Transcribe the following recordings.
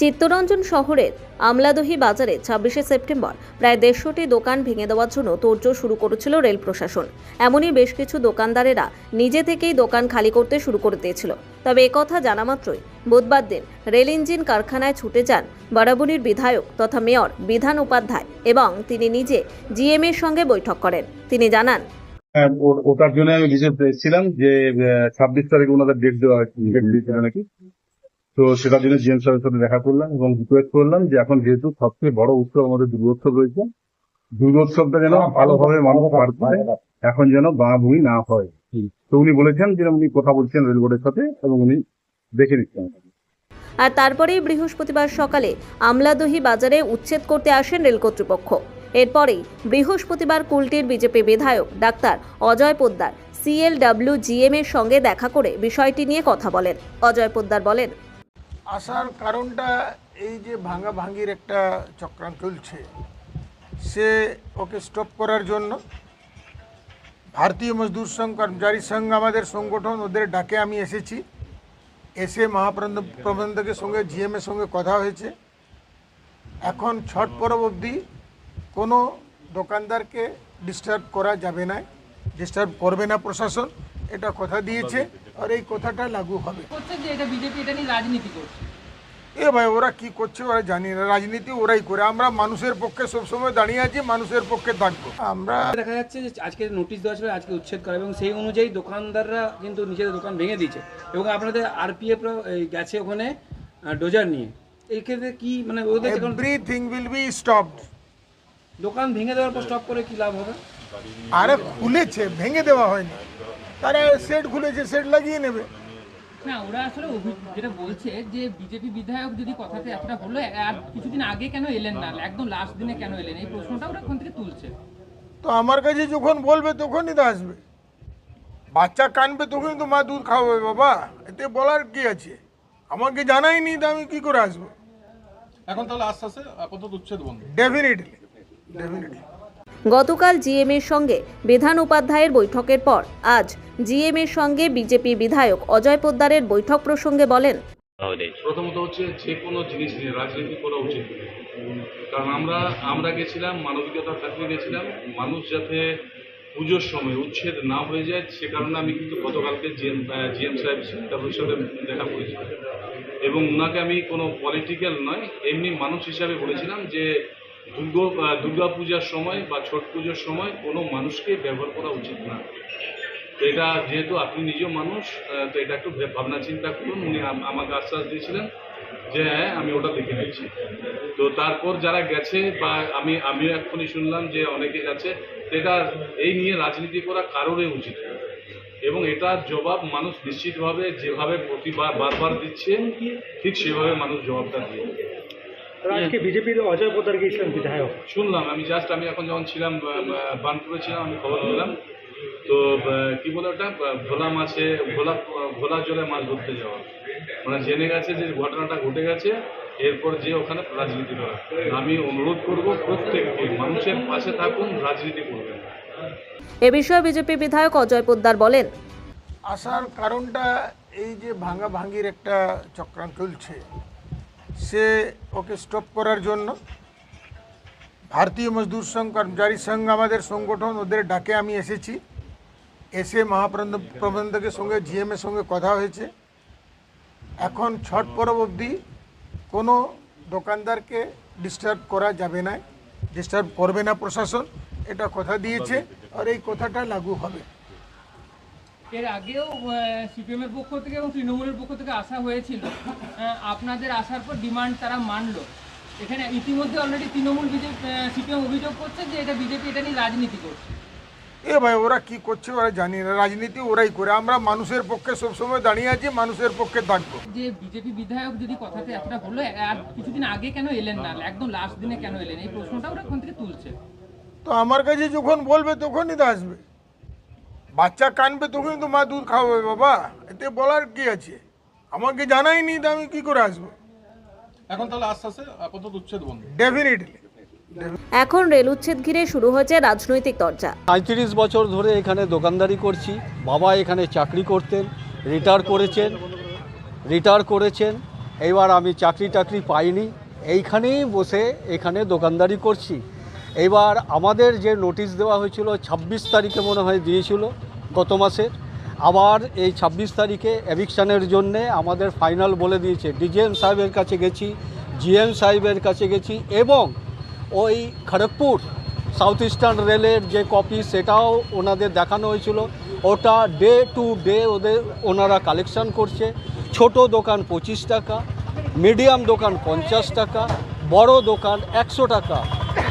চিত্তরঞ্জন শহরের আমলাদহি বাজারে ছাব্বিশে সেপ্টেম্বর প্রায় দেড়শোটি দোকান ভেঙে দেওয়ার জন্য তোড়জোড় শুরু করেছিল রেল প্রশাসন। এমনই বেশ কিছু দোকানদারেরা নিজে থেকেই দোকান খালি করতে শুরু করে দিয়েছিল। তবে একথা জানা মাত্রই বুধবার দিন রেল ইঞ্জিন কারখানায় ছুটে যান বরাবরীর বিধায়ক তথা মেয়র বিধান উপাধ্যায় এবং তিনি নিজে জিএমএর সঙ্গে বৈঠক করেন। তিনি জানান হ্যাঁ, ওটার জন্য আমি বিশেষ এসেছিলাম যে ছাব্বিশ তারিখে ওনাদের ডেট দেওয়া ডেট দিয়েছিল নাকি? তো সেটার জন্য জিএম সাহেবের সাথে দেখা করলাম এবং রিকোয়েস্ট করলাম যে এখন যেহেতু সবচেয়ে বড় উৎসব আমাদের দুর্গোৎসব রয়েছে দুর্গোৎসবটা যেন ভালোভাবে মানুষ পার করে এখন যেন বাঁভুই না হয়। তো উনি বলেছেন যে উনি কথা বলছেন রেল বোর্ডের সাথে এবং উনি দেখে নিচ্ছেন। আর তারপরেই বৃহস্পতিবার সকালে আমলাদহি বাজারে উচ্ছেদ করতে আসেন রেল কর্তৃপক্ষ। এরপরেই বৃহস্পতিবার কুলটির বিজেপি বিধায়ক doctor Ajay Poddar CLW GM এর সঙ্গে দেখা করে বিষয়টি নিয়ে কথা বলেন। অজয় পোদ্দার বলেন আসার কারণটা এই যে ভাঙা ভাঙির একটা চক্রান্ত চলছে, সে ওকে স্টপ করার জন্য ভারতীয় মজদুর সংঘ, কর্মচারী সংঘ আমাদের সংগঠন, ওদের ডাকে আমি এসেছি। এসে মহাপ্রবন্ধ, প্রবন্ধকের সঙ্গে জিএমের সঙ্গে কথা হয়েছে। এখন ছট পরব অবধি কোনো দোকানদারকে ডিস্টার্ব করা যাবে না ডিস্টার্ব করবে না প্রশাসন, এটা কথা দিয়েছে। আর এই কথাটা লাগু হবে। করছে যে এটা বিজেপি এটা নিয়ে রাজনীতি করছে। এ ভাই ওরা কি করছে ওরা জানি না। রাজনীতি ওরাই করে। আমরা মানুষের পক্ষে সবসময় দাঁড়িয়ে আছি মানুষের পক্ষে থাকব আমরা দেখা যাচ্ছে যে আজকে নোটিশ দেওয়া ছিল আজকে উচ্ছেদ করা এবং সেই অনুযায়ী দোকানদাররা কিন্তু নিজেদের দোকান ভেঙে দিয়েছে। এবং আপনাদের আরপিএফ গেছে ওখানে ডোজার নিয়ে। এই ক্ষেত্রে কি মানে ওদের এভরিথিং উইল বি স্টপড দোকান ভেঙে দেওয়ার পর স্টপ করে কি লাভ হবে? আরে খুলেছে ভেঙে দেওয়া হয়নি। তারা সেট খুলেছে সেট লাগিয়ে নেবে। না ওরা আসলে যেটা বলছে যে বিজেপি বিধায়ক যদি কথাতে এতটা হলো আর কিছুদিন আগে কেন এলেন না? একদম লাস্ট দিনে কেন এলেন? এই প্রশ্নটা ওরা ওখান থেকে তুলছে। তো আমার কাছে যখন বলবে তখনই তো আসবে। বাচ্চা কানবে তখনই তো মা দুধ খাওয়াবে বাবা। এতে বলার কি আছে? আমাকে জানাইনি তো আমি কি করে আসব? এখন তাহলে আস্তে আস্তে আপাতত উচ্ছেদ বন্ধ। ডেফিনেটলি ডেফিনেটলি গতকাল জিএম এর সঙ্গে বিধান উপাধ্যায়ের বৈঠকের পর আজ জিএম এর সঙ্গে বিজেপি বিধায়ক অজয় পোদ্দারের বৈঠক প্রসঙ্গে বলেন, প্রথমত হচ্ছে যে কোনো জিনিস নিয়ে, রাজনীতি করা উচিত কারণ আমরা আমরা গেছিলাম মানবিকতার খাতিরে গেছিলাম, মানুষ যাতে পুজোর সময় উচ্ছেদ না হয়ে যায়, সে কারণে আমি কিন্তু গতকালকে জিএম জিএম সাহেব সাথে দেখা করেছিলাম। এবং ওনাকে আমি কোনো পলিটিক্যাল নয়, এমনি মানুষ হিসাবে বলেছিলাম যে দুর্গা পূজার সময় বা ছট পুজোর সময় কোনো মানুষকে ব্যবহার করা উচিত না। তো এটা যেহেতু আপনি নিজেও মানুষ তো এটা একটু ভাবনা চিন্তা করুন। উনি আমাকে আশ্বাস দিয়েছিলেন যে হ্যাঁ আমি ওটা দেখে নিচ্ছি তো তারপর যারা গেছে বা আমি, আমিও এক্ষুনি শুনলাম যে অনেকে গেছে এটা এই নিয়ে রাজনীতি করা কারোরই উচিত এবং এটার জবাব মানুষ নিশ্চিতভাবে যেভাবে প্রতিবার, বারবার দিচ্ছে, ঠিক সেভাবে মানুষ জবাবটা দিয়ে। আজকে বিজেপির অজয় পোদ্দার গিয়েছিলেন বিধায়ক শুনলাম আমি জাস্ট আমি এখন যখন ছিলাম বার্নপুরে ছিলাম আমি খবর পেলাম। তো কি বলে ওটা? ভোলা মাছে ভোলা ভোলা জলে মাছ ধরতে যাওয়া। মানে জেনে গেছে যে ঘটনাটা ঘটে গেছে এরপর যে ওখানে রাজনীতি করা। আমি অনুরোধ করব প্রত্যেককে মানুষের পাশে থাকুন রাজনীতি করবেন। এ বিষয়ে বিজেপি বিধায়ক অজয় পোদ্দার বলেন আসার কারণটা এই যে ভাঙা ভাঙির একটা চক্রান্ত চলছে। সে ওকে স্টপ করার জন্য। ভারতীয় মজদুর সংঘ, কর্মচারী সংঘ আমাদের সংগঠন, ওদের ডাকে আমি এসেছি। এসে মহাপ্রবন্ধ, প্রবন্ধকের সঙ্গে জিএমের সঙ্গে কথা হয়েছে। এখন ছট পরব অবধি কোনো দোকানদারকে ডিস্টার্ব করা যাবে না ডিস্টার্ব করবে না প্রশাসন, এটা কথা দিয়েছে। আর এই কথাটা লাগু হবে। এর আগেও সিপিএম এর পক্ষ থেকে এবং তৃণমূলের পক্ষ থেকে আসা হয়েছিল আপনাদের আসার পর ডিমান্ড তারা মানলো। এখানে ইতিমধ্যে অলরেডি তৃণমূল বিজেপি সিপিএম অভিযোগ করছে যে এটা বিজেপি এটা নিয়ে রাজনীতি করছে। এ ভাই ওরা কি করছে ওরা জানি না রাজনীতি ওরাই করে। আমরা মানুষের পক্ষে সবসময় দাঁড়িয়ে আছি মানুষের পক্ষে থাকব যে বিজেপি বিধায়ক যদি কথাতে এতটা হলো আর কিছুদিন আগে কেন এলেন না? একদম লাস্ট দিনে কেন এলেন? এই প্রশ্নটা ওরা ওখান থেকে তুলছে। তো আমার কাছে যখন বলবে তখনই তো আসবে। বাচ্চা কানবে তখনই তো মা দুধ খাওয়াবে বাবা। এতে বলার কি আছে? আমাকে জানাইনি তো আমি কি করে আসব? এখন তাহলে আস্তে আস্তে আপাতত উচ্ছেদ বন্ধ। ডেফিনেটলি এখন রেল উচ্ছেদ ঘিরে শুরু হয়েছে রাজনৈতিক চর্চা সাঁত্রিশ বছর ধরে এখানে দোকানদারি করছি। বাবা এখানে চাকরি করতেন রিটায়ার করেছেন রিটায়ার করেছেন। এইবার আমি চাকরি টাকরি পাইনি। এইখানেই বসে এখানে দোকানদারি করছি। এইবার আমাদের যে নোটিশ দেওয়া হয়েছিল ছাব্বিশ তারিখে মনে হয় দিয়েছিল গত মাসের। আবার এই ছাব্বিশ তারিখে অ্যাভিকশানের জন্যে আমাদের ফাইনাল বলে দিয়েছে। ডিজিএম সাহেবের কাছে গেছি, জিএম সাহেবের কাছে গেছি এবং ওই খড়গপুর সাউথ ইস্টার্ন রেলের যে কপি সেটাও ওনাদের দেখানো হয়েছিল। ওটা ডে টু ডে ওদের, ওনারা কালেকশন করছে। ছোট দোকান পঁচিশ টাকা মিডিয়াম দোকান পঞ্চাশ টাকা, বড় দোকান একশো টাকা।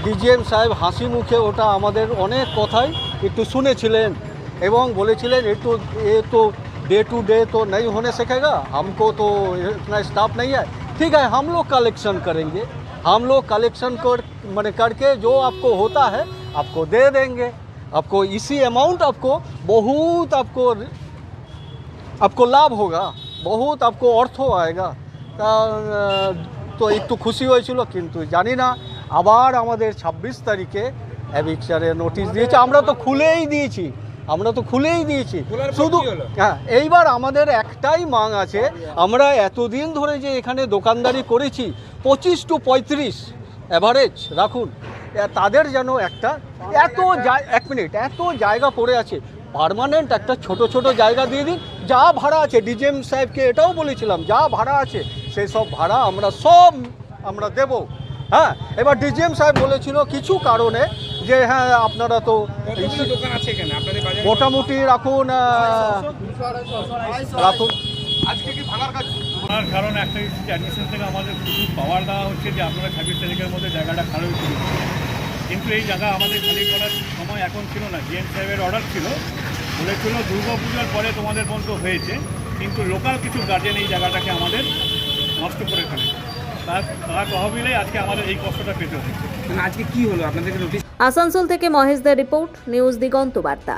ডিজিএম সাহেব হাসি মুখে ওটা আমাদের অনেক কথাই একটু শুনেছিলেন। এবং বলেছিলেন একটু এ তো डे टू डे तो नहीं होने सकेगा हमको तो इतना स्टाफ नहीं है ठीक है हम लोग कलेक्शन करेंगे हम लोग कलेक्शन कर मैंने करके जो आपको होता है आपको दे देंगे आपको इसी अमाउंट आपको बहुत आपको आपको লাভ হোগা বহুত আপকো অর্থ আয়েগা তা আহ, তো একটু খুশি হয়েছিল কিন্তু জানি না আবার আমাদের ছাব্বিশ তারিখে অ্যাভিকচারের নোটিশ দিয়েছে আমরা তো খুলেই দিয়েছি আমরা তো খুলেই দিয়েছি। শুধু হ্যাঁ এইবার আমাদের একটাই মাং আছে আমরা এতদিন ধরে যে এখানে দোকানদারি করেছি পঁচিশ টু পঁয়ত্রিশ অ্যাভারেজ রাখুন তাদের যেন একটা এত জায়- এক মিনিট এত জায়গা পড়ে আছে। পার্মানেন্ট একটা ছোট ছোট জায়গা দিয়ে দিন যা ভাড়া আছে ডিজেম সাহেবকে এটাও বলেছিলাম যা ভাড়া আছে সেই সব ভাড়া আমরা সব আমরা দেব। হ্যাঁ এবার ডিজিএম সাহেব বলেছিল কিছু কারণে যে হ্যাঁ আপনারা তো কতগুলো দোকান আছে এখানে? আপনাদের বাজারে মোটামুটি রাখুন রাখুন। তার কারণ একটা অ্যাডমিশন থেকে আমাদের প্রচুর পাওয়ার দেওয়া হচ্ছে যে আপনারা ছাব্বিশ তারিখের মধ্যে জায়গাটা খালি করুন কিন্তু এই জায়গা আমাদের খালি করার সময় এখন ছিল না। জিএম সাহেবের অর্ডার ছিল। বলেছিল দুর্গা পুজোর পরে তোমাদের পর্যন্ত হয়েছে। কিন্তু লোকাল কিছু গার্জেন এই জায়গাটাকে আমাদের নষ্ট করে ফেলে তার তার তহবিলে আজকে আমাদের এই কষ্টটা পেতে হচ্ছে। আজকে কি হলো? আপনাদেরকে নোটিশ আসানসোল থেকে মহেশদের রিপোর্ট নিউজ দিগন্ত বার্তা।